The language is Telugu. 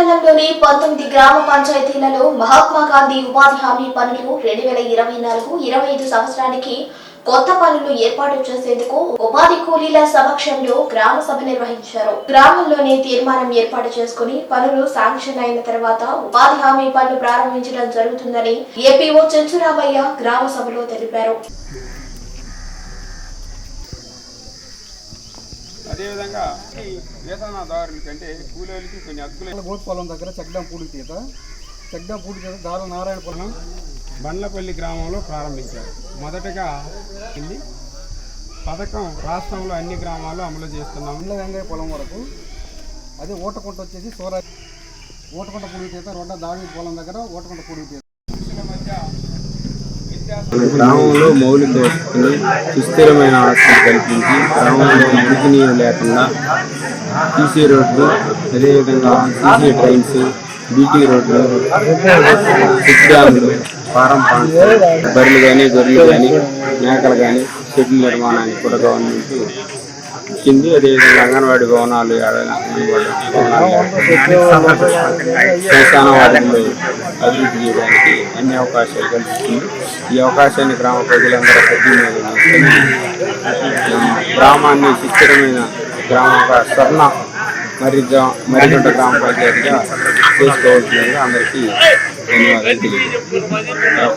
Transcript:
మండలంలోని పంతొమ్మిది గ్రామ పంచాయతీలలో మహాత్మా గాంధీ ఉపాధి హామీ పనులు రెండు వేల ఇరవై నాలుగు ఇరవై ఐదు సంవత్సరానికి కొత్త పనులు ఏర్పాటు చేసేందుకు ఉపాధి కూలీల సమక్షంలో గ్రామ సభ నిర్వహించారు. గ్రామంలోనే తీర్మానం ఏర్పాటు చేసుకుని పనులు శాంక్షన్ అయిన తర్వాత ఉపాధి హామీ పనులు ప్రారంభించడం జరుగుతుందని ఏపీఓ చెంచురామయ్య గ్రామ సభలో తెలిపారు. అదేవిధంగా వేతనదారుల కంటే కూలీలకి కొన్ని హక్కులు గోత్ పొలం దగ్గర చెక్డాం పూడి తీత. చెక్డాం పూడి తీత దాదాపు నారాయణపురం బండ్లపల్లి గ్రామంలో ప్రారంభించారు. మొదటగా పథకం రాష్ట్రంలో అన్ని గ్రామాల్లో అమలు చేస్తున్నాము. ఇండ్ల వెంగయ్య పొలం వరకు. అదే ఓటకుంట వచ్చేసి సోరా ఓటకుంట పూడి తీత రొడ్డ దావి పొలం దగ్గర ఓటకుంట పూడి తీత. గ్రామంలో మౌలిక వసతులు సుస్థిరమైన ఆస్తి కల్పించి గ్రామంలో మంచినీరు లేకుండా సీసీ రోడ్లు అదేవిధంగా సీసీ ట్రైన్స్ బీటీ రోడ్లు చెక్ డ్యాములు ఫారం పాన్స్ బర్రెలు కానీ గొర్రెలు కానీ మేకలు కానీ షెడ్ల నిర్మాణానికి కూడా గవర్నమెంట్ ఇచ్చింది అదేవిధంగా అంగన్వాడి భవనాలు ఏడ- అంగన్వాడీ శ్మశాన వాటిల్లో అభివృద్ధి చేయడానికి అన్ని అవకాశాలు కల్పిస్తుంది. ఈ అవకాశాన్ని గ్రామ ప్రజలందరూ సద్వినియోగం గ్రామాన్ని సుస్థిరమైన గ్రామంగా స్వర్ణ మరి మరికొండ గ్రామ పంచాయతీగా చేసుకోవాల్సిందిగా అందరికీ ధన్యవాదాలు తెలియజేస్తున్నాను.